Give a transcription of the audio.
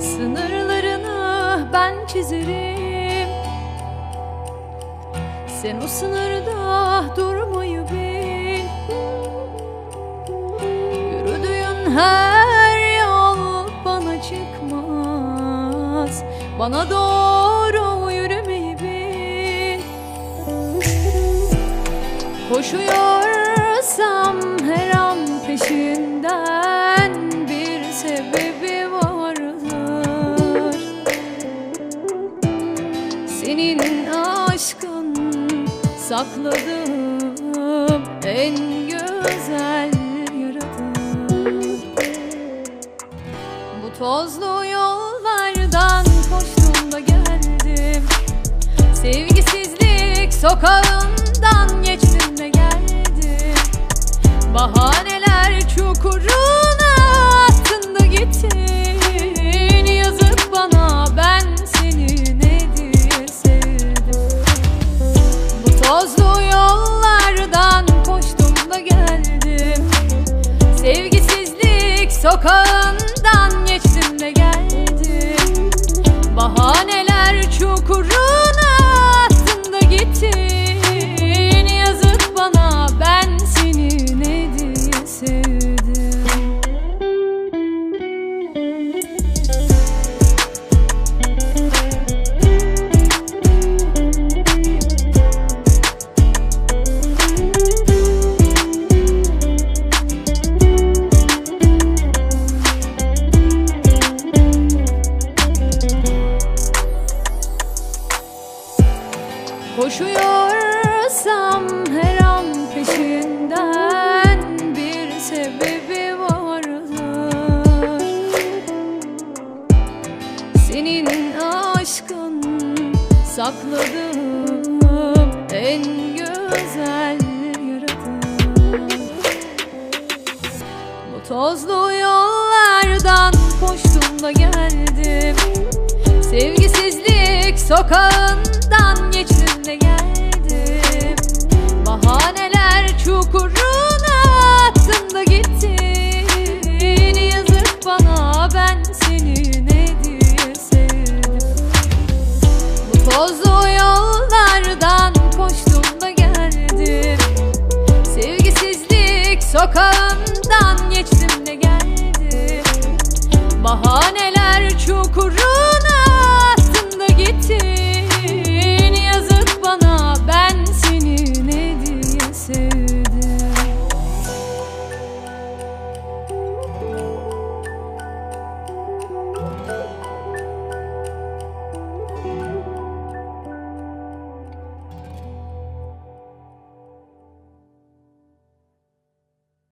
Sınırlarını ben çizerim. Sen o sınırda durmayı bil. Yürüdüğün her yol bana çıkmaz. Bana doğru Koşuyorsam her an peşinden bir sebebi vardır. Senin aşkın sakladığım en güzel yaradır Bu tozlu sokağından geçtim de geldim. Bahaneler çukuruna Koşuyorsam her an peşinden bir sebebi vardır Senin aşkın sakladığım en güzel yaradır Bu tozlu yollardan koştum da geldim. Sevgisizlik sokağından Sokağından geçtim de geldim. Bahaneler